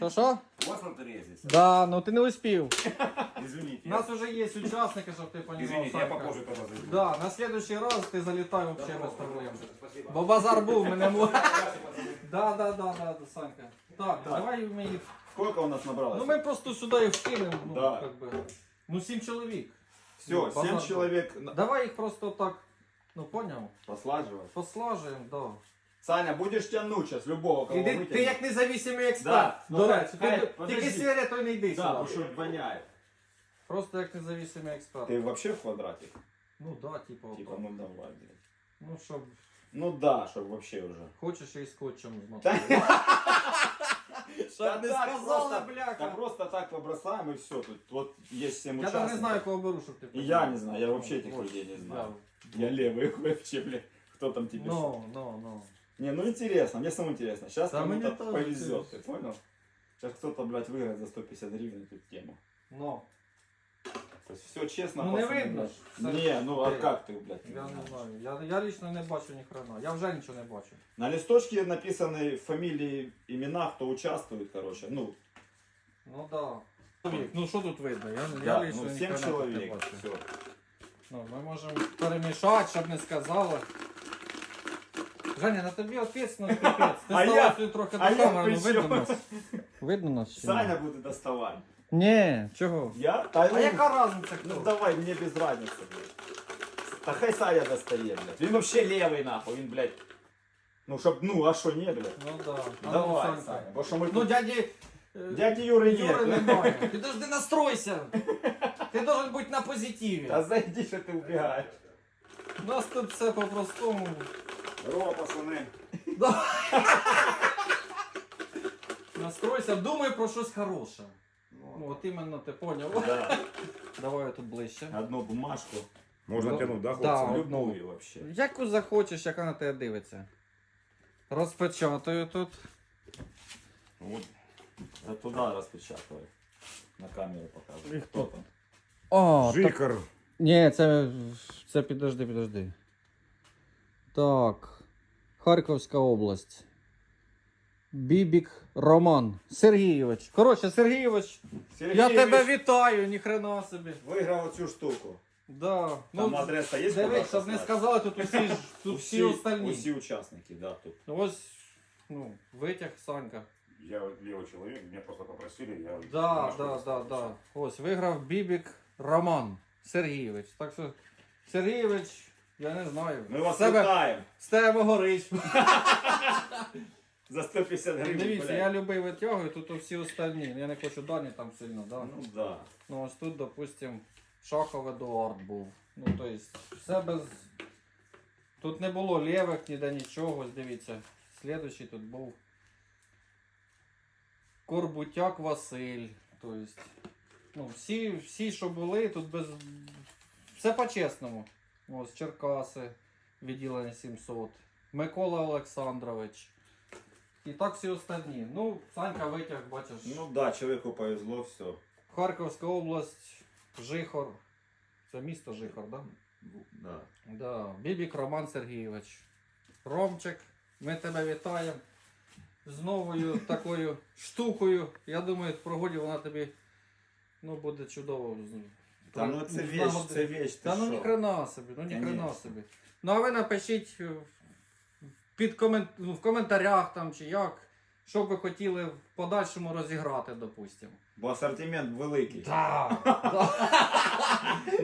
Що що? У вас на трезице. Да, ну ти не успів. Извините. У нас вже є учасники, щоб ти понімав. Извините, я Санька. попозже тогда зайду. Да, на следующий раз ти залітай вообще без проблем. Спасибо. Бо базар був, мене може. Да, да, да, да, да, Санька. Так, давай ми їх. Сколько у нас набралось? Ну ми просто сюди їх вкинемо. Ну, Да. как би. ну сім чоловік. Все, Ну, 7 базар. человек на- Давай їх просто так, ну поняв, послаживать. послажуємо, да. Саня, будешь тянуть сейчас любого, кого Іди, вытянешь. ти як независимий експерт. Да, ну До хай- речі, хай, ти, подожди. тільки серія, то й не йди Да, потому сюди. что воняет. Просто як независимий експерт. Ты вообще в квадратик? Ну да, типа, Типа, отак. ну давай, блин. ну щоб Ну да, чтобы вообще уже. хочеш і скотчем Да, змотати. Щоб не так, сказала, просто- бляха. Да просто так побросаем и все. Тут вот есть 7 Я участников. навіть не знаю, кого беру, щоб ти И я не знаю, я вообще этих Вот, людей не да. знаю. Я левый вообще, блин. Кто там тебе что? Ну, ну, ну. Не, ну интересно, мне самому интересно. Сейчас Да мне кому-то тоже повезет, интересно. ты понял? Сейчас кто-то, блядь, выиграет за 150 гривен эту тему. Ну, То есть все честно, Ну, не пацаны, видно блядь. ж. Це- Не, ну а Ти. как ты, блядь? не я не знаешь? знаю. Я, я лично не бачу ні хрена. Я вже нічого не бачу. На листочке написаны фамилии, имена, кто участвует, короче. Ну, Ну да. Чоловік, Ну що тут видно? Я, я да, лично ну ні 7 хрена тут не человек. бачу. Все. Ну, ми можемо перемішати, щоб не сказали. Женя, на тобі ответственность капець. Ти А стала я- сюди трохи до а я камери, ну при видно чому? нас. Видно нас чи ні? Саня будет доставать. Ні, чого? Я? Та, А ну, яка різниця Ну хто? давай, мне без разницы, блядь. Та хай Саня достає, блядь. Він вообще левий, нахуй, він, блядь. Ну, щоб, ну, а що, не, блядь? Ну да. А ну, Давай, Санька. Саня, бо що ми Ну тут... дяді... е, Дяді Юри Юри нет. немає. Ти завжди настройся. Ти должен бути на позитиві. Та зайди, що ти вбігаєш. У нас тут все по-простому. Здорово, пацани. Настройся, думай про щось хороше. Ну, от іменно ти поняв. Да. Давай я тут ближче. Одну бумажку. Можна Ну, тянуть, да, да. хлопці? Любую вообще. Яку захочеш, яка на тебе дивиться. Розпечатаю тут. Вот. Та туди розпечатывай. На камеру показуй. І Хто там? О, Жикар. Ні, це, це підожди, підожди. Так. Харківська область. Бібік Роман Сергійович. Коротше, Сергійович, я Сергійович тебе вітаю, ніхрена собі. Виграв оцю штуку. Да. Там Ну, адреса є? дивись, щоб не послати? сказали, тут усі, ж- тут всі остальні. Усі учасники, да, тут. Ось, ну, витяг Санька. Я левый человек, меня просто попросили, я... Да, да, да, да. Ось виграв Бібік Роман Сергійович. Так що, Сергійович, я не знаю. Ми вас вітаємо. з тебе горить. За 150 гривень. Дивіться, я любий витягую, тут всі остальні. Я не хочу дані там сильно, да? Ну да. Ну ось тут, допустим, Шахов Едуард був. Ну, то есть, все без. Тут не було лівих, ніде нічого, дивіться. Слідуючий тут був Корбутяк Василь. То есть, ну, всі, всі, що були, тут без. Все по-чесному. Ось Черкаси, відділення 700. Микола Олександрович. І так всі остальні. Ну, Санька витяг, бачиш. Ну да, чоловіку повезло, все. Харківська область, Жихор. Це місто Жихор, да? Да. Да. Бібік Роман Сергійович. Ромчик, ми тебе вітаємо з новою такою штукою. Я думаю, в прогоді вона тобі ну, буде чудово. Та ну це вещь, це вещь. ти Та ну що? ні хрена собі, ну ні хрена Конечно. собі. Ну а ви напишіть е, під комент... ну, в коментарях там чи як, що б ви хотіли в подальшому розіграти, допустимо. Бо асортимент великий. Да.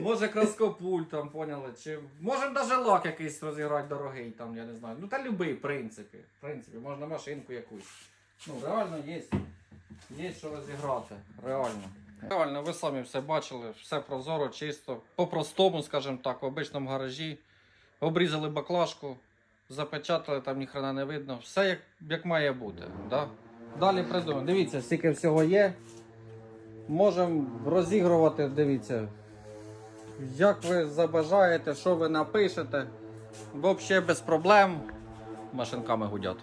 Може краскопуль там, поняли? Чи може навіть лак якийсь розіграти дорогий, там, я не знаю. Ну та любий, в принципі. В принципі, можна машинку якусь. Ну, реально є. Є що розіграти. Реально. Реально, ви самі все бачили, все прозоро, чисто. По-простому, скажімо так, в обичному гаражі. Обрізали баклажку, запечатали, там ніхрена не видно. Все як, як має бути. Да? Далі придумаємо. Дивіться, стільки всього є. Можемо розігрувати, дивіться. Як ви забажаєте, що ви напишете. Взагалі без проблем. Машинками гудять.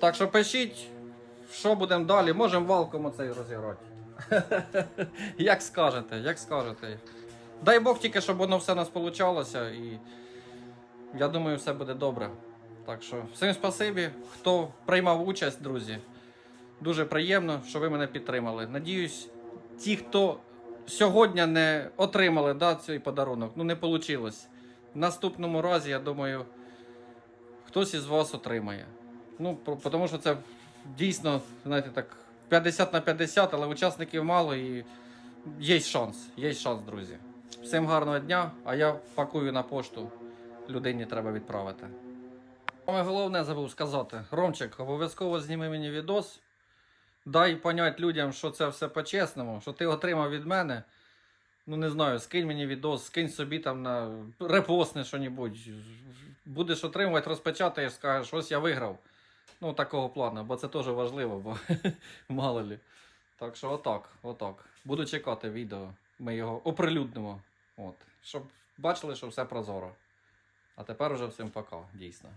Так що пишіть, що будемо далі. Можемо валком оцей розіграти. як скажете, як скажете. Дай Бог тільки, щоб воно все у нас вийшло. І я думаю, все буде добре. Так що, всім спасибі, хто приймав участь, друзі. Дуже приємно, що ви мене підтримали. Надіюсь, ті, хто сьогодні не отримали да, цей подарунок, ну не вийшло. В наступному разі, я думаю, хтось із вас отримає. Ну, тому що це дійсно, знаєте, так, 50 на 50, але учасників мало і є шанс. Є шанс, друзі. Всім гарного дня, а я пакую на пошту. Людині треба відправити. Саме головне забув сказати. Ромчик, обов'язково зніми мені відос. Дай понять людям, що це все по-чесному, що ти отримав від мене. Ну, не знаю, скинь мені відос, скинь собі там на репостне що-небудь. Будеш отримувати, розпечатаєш, скажеш, ось я виграв. Ну, такого плану, бо це теж важливо, бо мало лі. Так що отак, отак. Буду чекати відео. Ми його оприлюднимо. От. Щоб бачили, що все прозоро. А тепер уже всім пока, дійсно.